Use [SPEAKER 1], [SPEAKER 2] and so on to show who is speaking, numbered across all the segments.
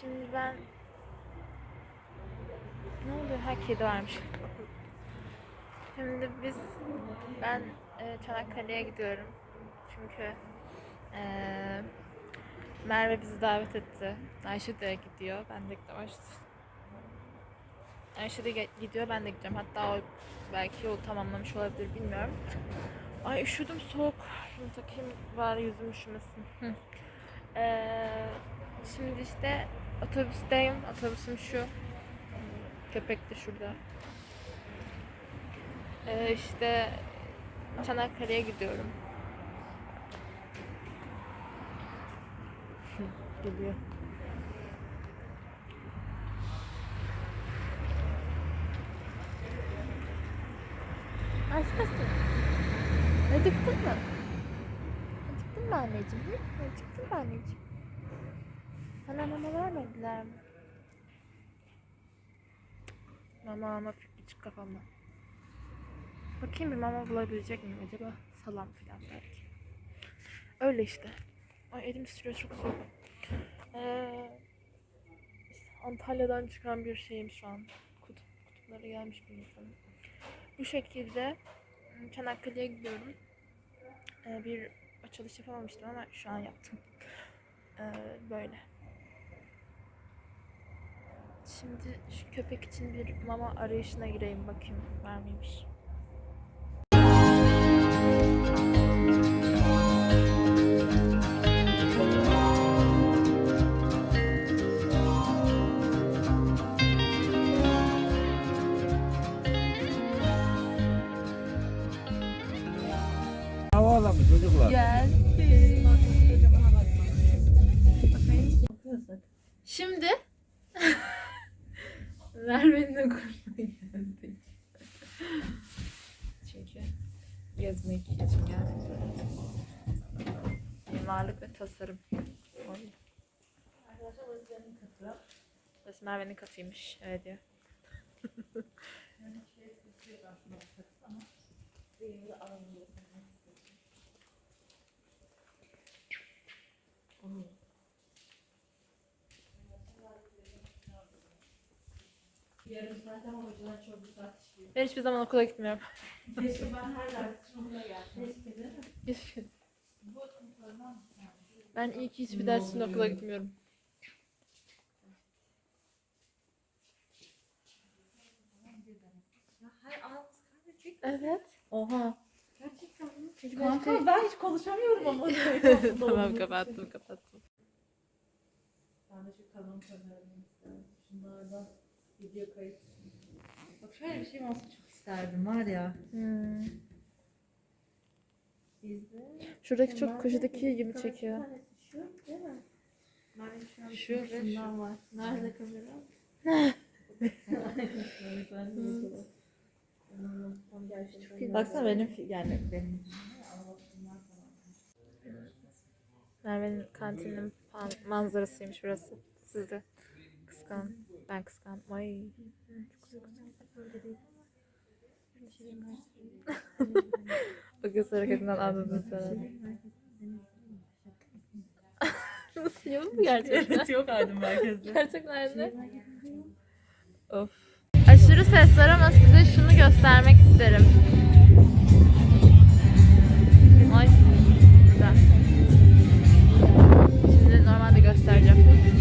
[SPEAKER 1] Şimdi ben ne oluyor? Ha kedi varmış. Şimdi biz ben e, Çanakkale'ye gidiyorum. Çünkü e, Merve bizi davet etti. Ayşe de gidiyor. Ben de gidiyorum. Ayşe, de gidiyor. Ben de gideceğim. Hatta o belki yol tamamlamış olabilir. Bilmiyorum. Ay üşüdüm soğuk. Şunu takayım bari yüzüm üşümesin. Hı. Ee, şimdi işte otobüsteyim. Otobüsüm şu. Köpek de şurada. Ee, işte Çanakkale'ye gidiyorum. Geliyor. Aç mısın? Acıktın mı? Acıktın mı anneciğim? Acıktın mı anneciğim? Sana mama vermediler mi? Mama ama çık kafamdan. Bakayım bir mama bulabilecek miyim acaba? Salam falan belki. Öyle işte. Ay elim titriyor çok soğuk. Ee, Antalya'dan çıkan bir şeyim şu an. Kutup, kutuplara gelmiş bir insanım. Bu şekilde ım, Çanakkale'ye gidiyorum. Ee, bir açılış yapamamıştım ama şu an yaptım. Ee, böyle. Şimdi şu köpek için bir mama arayışına gireyim bakayım var mıymış.
[SPEAKER 2] Havaalanı çocuklar.
[SPEAKER 1] Geldi. Şimdi Merve'nin okuluna geldik. Çünkü gezmek için geldik. Mimarlık ve tasarım. Oy. Burası Merve'nin katıymış. Evet diyor.
[SPEAKER 3] Yarım saat ama hocalar çok güzel işliyor.
[SPEAKER 1] Ben hiçbir zaman okula gitmiyorum.
[SPEAKER 3] Keşke ben her ders sonunda gelsem. Keşke değil mi?
[SPEAKER 1] Ben iyi ki hiçbir dersimde okula gitmiyorum. Evet. Oha.
[SPEAKER 3] Gerçekten Kanka
[SPEAKER 1] ben
[SPEAKER 3] hiç konuşamıyorum ama.
[SPEAKER 1] tamam kapattım kapattım.
[SPEAKER 3] Ben de şu kalın kameramı. Şunlardan video kayıt. Bak şöyle bir şey olsa çok isterdim var ya.
[SPEAKER 1] Hmm.
[SPEAKER 3] Bizde.
[SPEAKER 1] Şuradaki çok köşedeki ilgimi çekiyor.
[SPEAKER 3] Şu değil mi? Ben şu an
[SPEAKER 1] Şu
[SPEAKER 3] şu var. Nerede kamera? Baksana benim yani benim
[SPEAKER 1] Merve'nin kantinin manzarasıymış burası. Siz de kıskan. Ben kıskan. Ay. O göz hareketinden anladın sen. Nasıl yok mu gerçekten?
[SPEAKER 3] yok Aydın merkezde.
[SPEAKER 1] Gerçekten de. Of. Aşırı ses var ama size şunu göstermek isterim. Ay. Güzel. Şimdi normalde göstereceğim.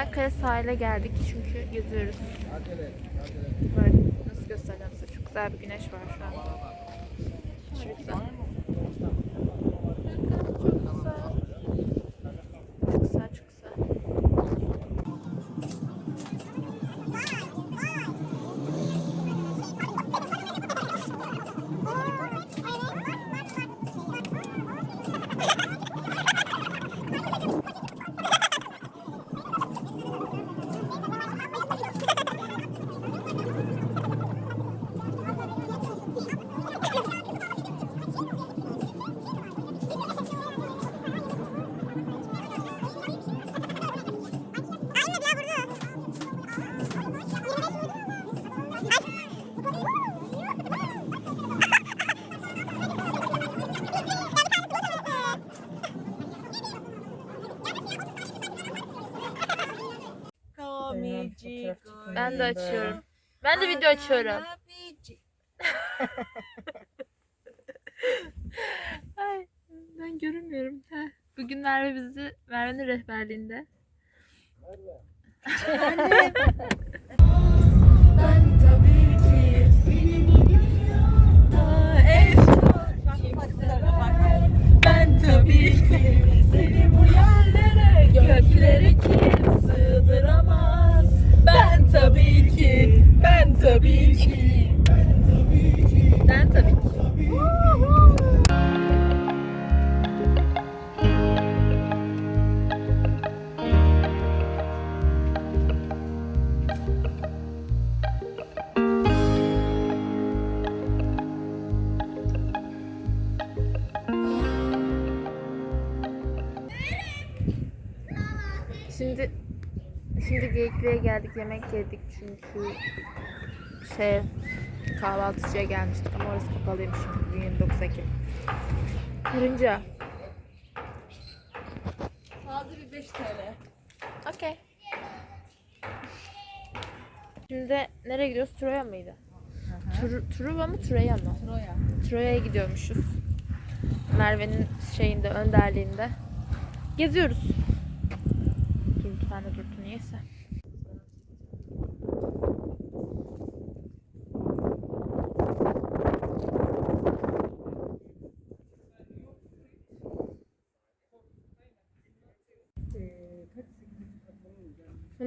[SPEAKER 1] Çanakkale sahile geldik çünkü geziyoruz. Böyle nasıl göstereceğim size? Çok güzel bir güneş var şu an. Çok güzel.
[SPEAKER 3] Çekeyim
[SPEAKER 1] Ben de
[SPEAKER 3] ben.
[SPEAKER 1] açıyorum. Ben de video açıyorum. Ay, ben görünmüyorum. Heh. Bugün Merve bizi Merve'nin rehberliğinde. Ben tabii ki seni bu yerlere göklere kim sığdıramaz. Ben tabii ki, ben tabii ki, ben tabii ki. Şimdi şimdi Geyikli'ye geldik yemek yedik çünkü şey kahvaltıcıya gelmiştik ama orası kapalıymış çünkü bugün 29 Ekim. Karınca.
[SPEAKER 3] Taze bir 5 TL.
[SPEAKER 1] Okey. Şimdi nereye gidiyoruz? Troya mıydı? Tur, Truva mı Troya mı?
[SPEAKER 3] Troya.
[SPEAKER 1] Troya'ya gidiyormuşuz. Merve'nin şeyinde, önderliğinde. Geziyoruz. Dur bir tane durdu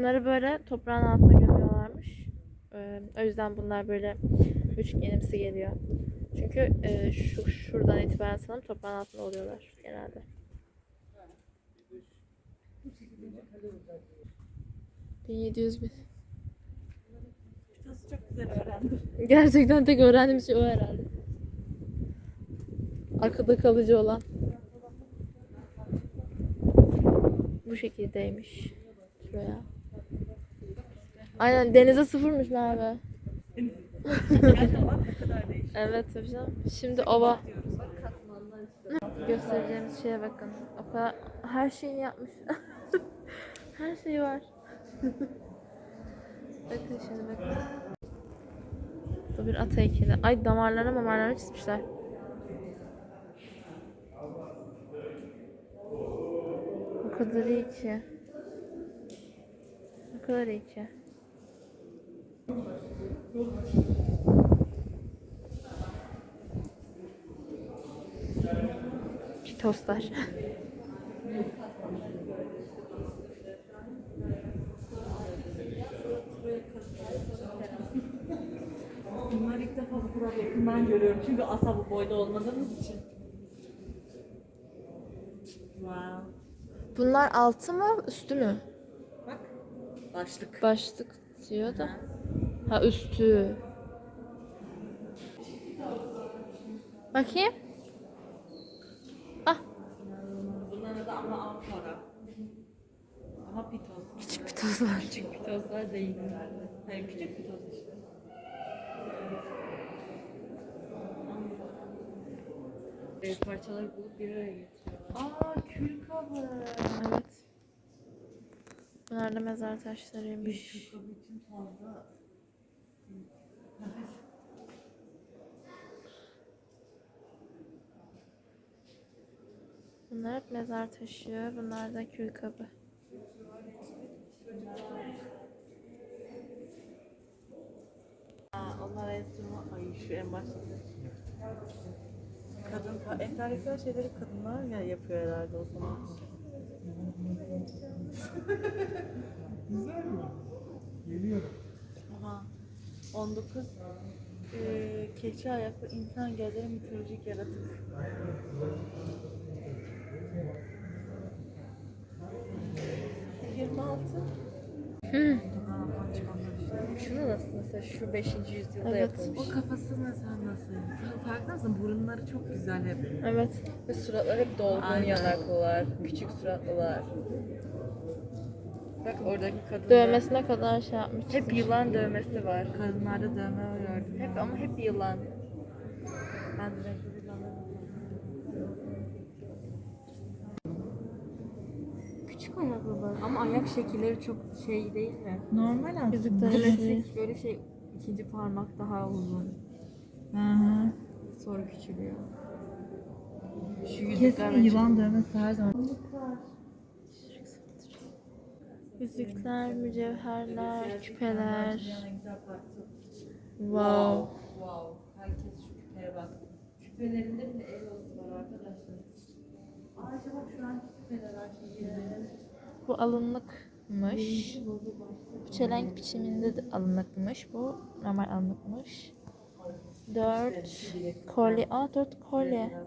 [SPEAKER 1] Bunları böyle toprağın altına gömüyorlarmış. Ee, o yüzden bunlar böyle üçgenimsi geliyor. Çünkü e, şu şuradan itibaren sanırım toprağın altında oluyorlar genelde. ...1700 bin.
[SPEAKER 3] Nasıl çok güzel öğrendim.
[SPEAKER 1] Gerçekten tek öğrendiğim şey o herhalde. Arkada kalıcı olan. Bu şekildeymiş. Şuraya. Aynen denize sıfırmış Merve.
[SPEAKER 3] Gerçekten bak ne kadar değişik.
[SPEAKER 1] Evet tabii canım. Şimdi ova.
[SPEAKER 3] Diyoruz. Bak katmanlar işte.
[SPEAKER 1] Göstereceğimiz şeye bakın. O kadar her şeyini yapmış. her şeyi var. bakın şimdi bakın. Bu bir at heykeli. Ay damarlarına mamarlarına çizmişler. O kadar iyi ki. O kadar iyi ki. Kitoslar.
[SPEAKER 3] Bunlar ilk defa bu kadar yakından görüyorum. Çünkü asa bu boyda olmadığımız için. Wow.
[SPEAKER 1] Bunlar altı mı üstü mü?
[SPEAKER 3] Bak. Başlık.
[SPEAKER 1] Başlık diyor da. Ha üstü. Bakayım. Ah
[SPEAKER 3] Bunların da ama amfora. Ama pitoz.
[SPEAKER 1] küçük bir toz var.
[SPEAKER 3] Küçük pitozlar değil. Hayır küçük pitoz işte. Evet, parçaları bulup bir araya getiriyorlar. Aa kül kabı.
[SPEAKER 1] Evet. Bunlar da mezar taşlarıymış.
[SPEAKER 3] Kül kabı için fazla.
[SPEAKER 1] Bunlar hep mezar taşı. Bunlar da kül kabı.
[SPEAKER 3] Aa, onlar enstrüman. Ay şu en başta. Kadın, entelektüel şeyleri kadınlar ya yapıyor herhalde o zaman.
[SPEAKER 2] Güzel mi? Geliyorum.
[SPEAKER 3] Aha. 19 eee keçi ayaklı insan gövdeli mitolojik yaratık. Yirmi altı.
[SPEAKER 1] Hı.
[SPEAKER 3] Şunu nasıl mesela şu 5. yüzyılda
[SPEAKER 1] Evet.
[SPEAKER 3] yapılmış.
[SPEAKER 4] O kafası mesela nasıl? Farkında mısın? Burunları çok güzel hep.
[SPEAKER 1] Evet.
[SPEAKER 3] Ve suratlar hep dolgun
[SPEAKER 4] Aynen.
[SPEAKER 3] yanaklılar, küçük suratlılar. Bak oradaki kadın
[SPEAKER 1] Dövmesine kadar şey yapmış.
[SPEAKER 3] hep yılan dövmesi var.
[SPEAKER 4] Kadınlarda dövme var gördüm.
[SPEAKER 3] Hep ama hep yılan. Ben de
[SPEAKER 4] Küçük ayakkabılar ama ayak şekilleri çok şey değil mi?
[SPEAKER 3] Normal aslında.
[SPEAKER 1] Yüzükler
[SPEAKER 4] Klasik böyle şey ikinci parmak daha uzun.
[SPEAKER 3] Hı hı.
[SPEAKER 4] Sonra küçülüyor. Şu yüzükler
[SPEAKER 3] Kesin
[SPEAKER 4] bence-
[SPEAKER 3] yılan dövmesi her zaman.
[SPEAKER 1] Yüzükler, mücevherler, küpeler. Wow.
[SPEAKER 3] Wow. Herkes şu küpeye baksın. Küpelerinde bile el olsun var arkadaşlar. Aa acaba şu an küpeler şimdi.
[SPEAKER 1] Bu alınlıkmış. Bu çelenk biçiminde de alınlıkmış. Bu normal alınlıkmış. Dört kolye. Aa dört kolye.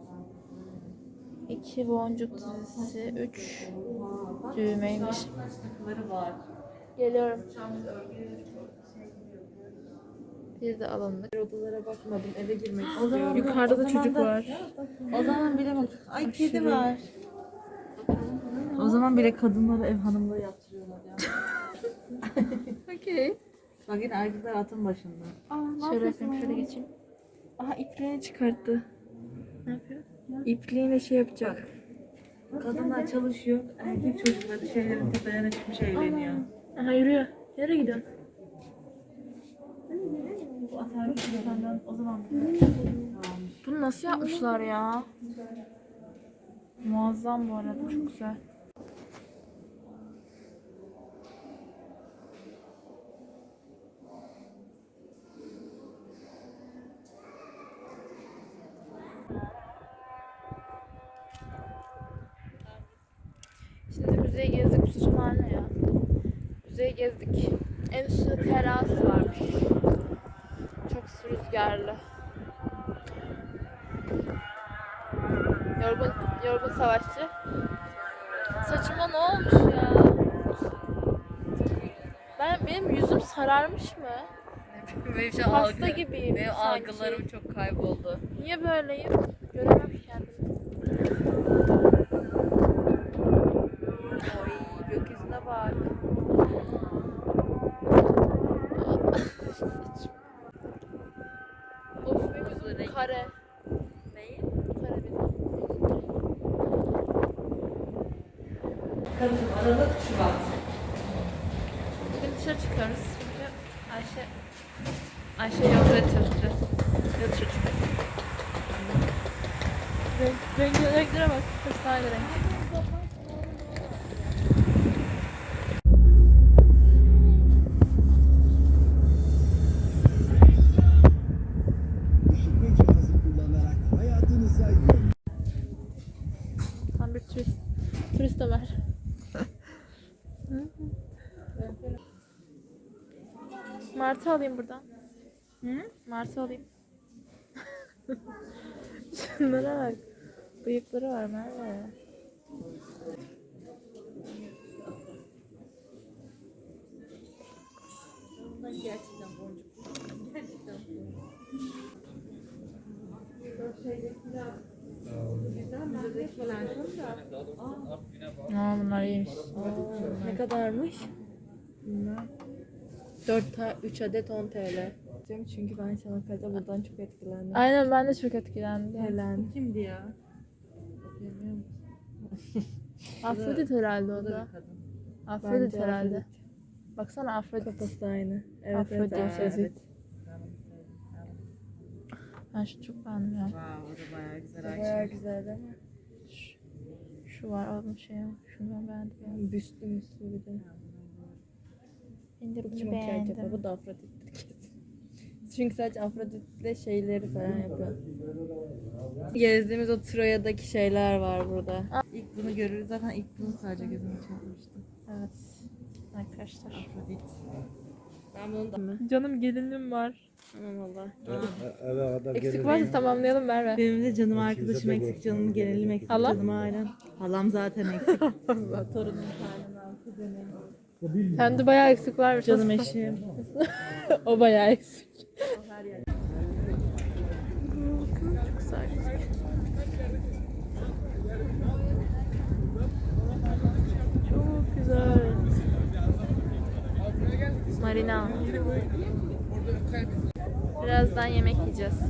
[SPEAKER 1] İki boncuk dizisi. Üç düğmeymiş. Geliyorum. Bir de alınlık.
[SPEAKER 4] Odalara bakmadım eve girmek
[SPEAKER 3] O zaman-
[SPEAKER 4] istiyorum.
[SPEAKER 1] Yukarıda
[SPEAKER 3] O
[SPEAKER 1] da
[SPEAKER 3] zaman
[SPEAKER 1] çocuk
[SPEAKER 3] da-
[SPEAKER 1] var.
[SPEAKER 3] O zaman bile bak. Ay kedi var. O zaman bile kadınları ev hanımlığı yaptırıyorlar ya.
[SPEAKER 1] Okey.
[SPEAKER 3] Bak yine erkekler atın başında.
[SPEAKER 1] Şöyle yapayım, şöyle geçeyim. Aha ipliğini çıkarttı. Ne yapıyor? İpliğiyle şey yapacak.
[SPEAKER 3] Kadınlar çalışıyor, erkek çocukları şeylerin tepelerine çıkmış eğleniyor.
[SPEAKER 1] Aha yürüyor. Nereye gidiyorsun?
[SPEAKER 3] Bu atar senden o zaman
[SPEAKER 1] Bunu nasıl yapmışlar ya? Muazzam bu arada. Çok güzel. Şimdi müzeyi gezdik. Bu sıçmalar ne ya? Müzeyi gezdik. En üstünde teras varmış. Çok rüzgarlı. Yorgun, yorgun savaşçı. Saçıma ne olmuş ya? Ben benim yüzüm sararmış mı?
[SPEAKER 4] Benim şu
[SPEAKER 1] Hasta gibiyim
[SPEAKER 4] Benim
[SPEAKER 1] sanki.
[SPEAKER 4] algılarım çok kayboldu.
[SPEAKER 1] Niye böyleyim? Göremem kendimi.
[SPEAKER 4] Oy gökyüzüne bak.
[SPEAKER 1] Saçım. of benim yüzüm kare.
[SPEAKER 4] Neyi?
[SPEAKER 1] Kare benim.
[SPEAKER 3] Kasım, Aralık, Şubat.
[SPEAKER 1] Bugün dışarı çıkıyoruz çünkü Ayşe Renk, renk, renklere bak. Efsane renk.
[SPEAKER 5] İşitme cihazı kullanarak hayatınıza yön
[SPEAKER 1] Tam bir turist. Turist Ömer. Martı alayım buradan. Hı? Martı alayım. Şunlara bak. Bıyıkları var Merve.
[SPEAKER 3] Gerçekten boncuk. Gerçekten.
[SPEAKER 1] Aa bunlar iyiymiş.
[SPEAKER 4] Ne kadarmış? Bilmem. 4 ta 3 adet 10 TL. Diyorum Çünkü ben Çanakkale'de buradan çok etkilendim.
[SPEAKER 1] Aynen ben de çok etkilendim.
[SPEAKER 4] Helen.
[SPEAKER 3] Kimdi ya?
[SPEAKER 4] Bilmiyorum.
[SPEAKER 1] Afrodit herhalde o
[SPEAKER 3] da.
[SPEAKER 1] Afrodit
[SPEAKER 4] Bence
[SPEAKER 1] herhalde.
[SPEAKER 4] Afrodit.
[SPEAKER 1] Baksana Afrodit.
[SPEAKER 4] Kafası aynı. Evet,
[SPEAKER 1] Afrodit.
[SPEAKER 4] evet, Afrodit.
[SPEAKER 1] Ben şunu çok beğendim ya.
[SPEAKER 3] Wow, o da bayağı güzel
[SPEAKER 4] Bayağı güzel değil mi?
[SPEAKER 1] Şu, şu var onun şey. Şunu ben beğendim ya.
[SPEAKER 4] Büslü müslü bir de.
[SPEAKER 1] Ben de
[SPEAKER 4] Bu
[SPEAKER 1] bunu
[SPEAKER 4] kim ki acaba?
[SPEAKER 1] beğendim.
[SPEAKER 4] Bu da kesin. Çünkü sadece Afrodit'le şeyleri falan yapıyor. Gezdiğimiz o Troya'daki şeyler var burada.
[SPEAKER 3] İlk bunu görürüz zaten ilk bunu sadece gözüme çarpmıştı.
[SPEAKER 1] Evet. Arkadaşlar.
[SPEAKER 3] Afrodit.
[SPEAKER 4] Ben bunu da...
[SPEAKER 1] Canım gelinim var.
[SPEAKER 4] Aman Allah.
[SPEAKER 5] eve kadar
[SPEAKER 1] Eksik varsa tamamlayalım Merve.
[SPEAKER 3] Benim de canım arkadaşım eksik,
[SPEAKER 5] boş
[SPEAKER 3] canım gelelim eksik,
[SPEAKER 1] Hala?
[SPEAKER 3] canım ailem. Halam zaten eksik.
[SPEAKER 4] Torunum
[SPEAKER 1] Sen de bayağı eksik var.
[SPEAKER 3] canım eşim.
[SPEAKER 1] o bayağı eksik. Çok güzel gözüküyor. Çok güzel. Marina. Birazdan yemek yiyeceğiz.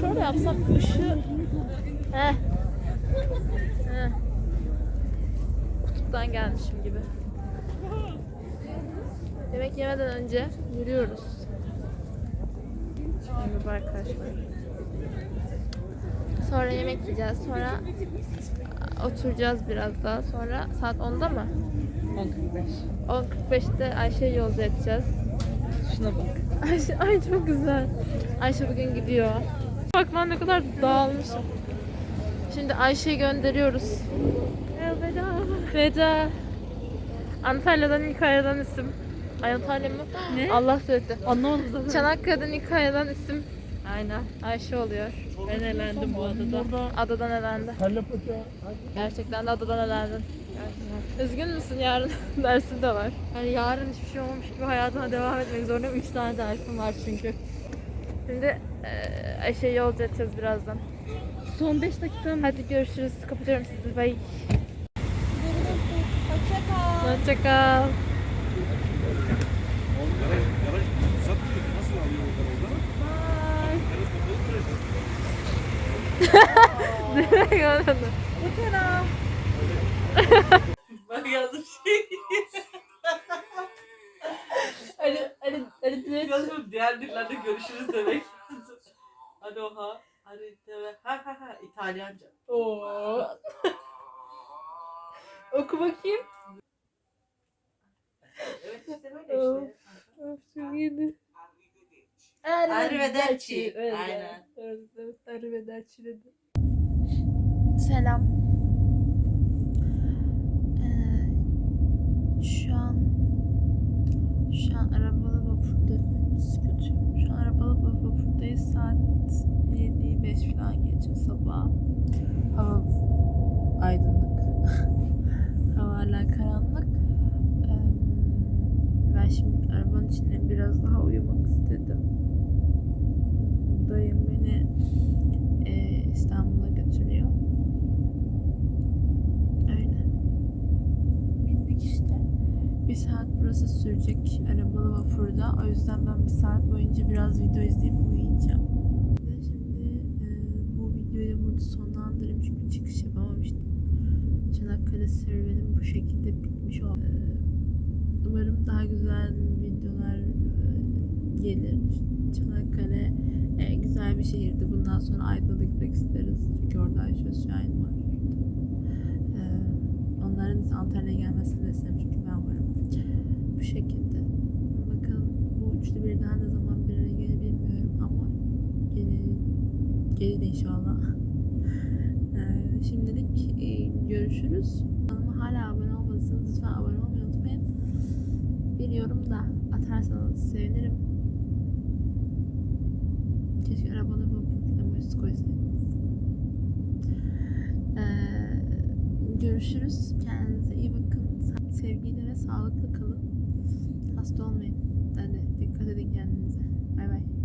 [SPEAKER 1] Şöyle yapsam ışığı... Heh. Heh. Kutuptan gelmişim gibi. Yemek yemeden önce yürüyoruz. Merhaba arkadaşlar. Sonra yemek yiyeceğiz. Sonra oturacağız biraz daha. Sonra saat 10'da mı?
[SPEAKER 4] 10.45.
[SPEAKER 1] 10.45'te Ayşe'yi yolcu edeceğiz.
[SPEAKER 4] Şuna bak.
[SPEAKER 1] Ayşe, ay çok güzel. Ayşe bugün gidiyor. Bak ben ne kadar dağılmışım. Şimdi Ayşe'yi gönderiyoruz. Veda. Veda. Antalya'dan Nikaya'dan isim. Ay Antalya mı?
[SPEAKER 4] Ne?
[SPEAKER 1] Allah söyledi.
[SPEAKER 4] Anlamadım zaten.
[SPEAKER 1] Çanakkale'den Nikaya'dan isim
[SPEAKER 4] Aynen.
[SPEAKER 1] Ayşe oluyor.
[SPEAKER 4] Ben elendim bu adada.
[SPEAKER 1] Adadan elendi. Gerçekten de adadan elendin. Üzgün müsün? Yarın dersin de var.
[SPEAKER 4] Yani yarın hiçbir şey olmamış gibi hayatıma devam etmek zorundayım. 3 tane dersim var çünkü.
[SPEAKER 1] Şimdi eee Ayşe'yi yolcu edeceğiz birazdan.
[SPEAKER 4] Son 5 dakika mı?
[SPEAKER 1] Hadi görüşürüz. Kapatıyorum sizi. Bye. Hoşçakal. Nereye gördün?
[SPEAKER 3] Bak yazdım şey.
[SPEAKER 4] Hani hani hani direkt
[SPEAKER 3] Yazdım diğer dillerde görüşürüz demek. Hadi oha. Hadi demek. Ha ha ha İtalyanca.
[SPEAKER 4] Oo. Oku bakayım.
[SPEAKER 3] Evet işte böyle işte.
[SPEAKER 4] Of çok iyiydi.
[SPEAKER 3] Arrivederci. Aynen.
[SPEAKER 4] Evet, arrivederci dedi.
[SPEAKER 1] Selam. Ee, şu an şu an arabalı vapurda kötü. Şu an arabalı vapurdayız. Saat 7 5 falan geçiyor sabah. Hava aydınlık. Hava hala karanlık. Ben şimdi arabanın içinde biraz daha uyumak istedim. Dayım beni e, İstanbul'a götürüyor. Öyle. Bindik işte. Bir saat burası sürecek arabalı vapurda. O yüzden ben bir saat boyunca biraz video izleyip uyuyacağım. Ve Şimdi e, bu burada sonlandırayım çünkü çıkış yapamamıştım. Çanakkale serüvenim bu şekilde bitmiş oldu. E, umarım daha güzel videolar e, gelir. Çanakkale e, güzel bir şehirdi. Bundan sonra Aydın'a da gitmek isteriz. Çünkü orada Ayşe Şahin var. E, onların Antalya'ya gelmesini de çünkü ben varım. Bu şekilde. Bakalım bu üçlü birden ne zaman bir araya gelir bilmiyorum ama gelir, gelir inşallah. Şimdilik e, görüşürüz. Kanalıma hala abone olmadıysanız lütfen abone olmayı unutmayın. Bir yorum da atarsanız sevinirim. Keşke arabana vapur emojisi koysaydınız. Ee, görüşürüz. Kendinize iyi bakın. Sevgiyle ve sağlıklı kalın. Hasta olmayın. Hadi dikkat edin kendinize. Bay bay.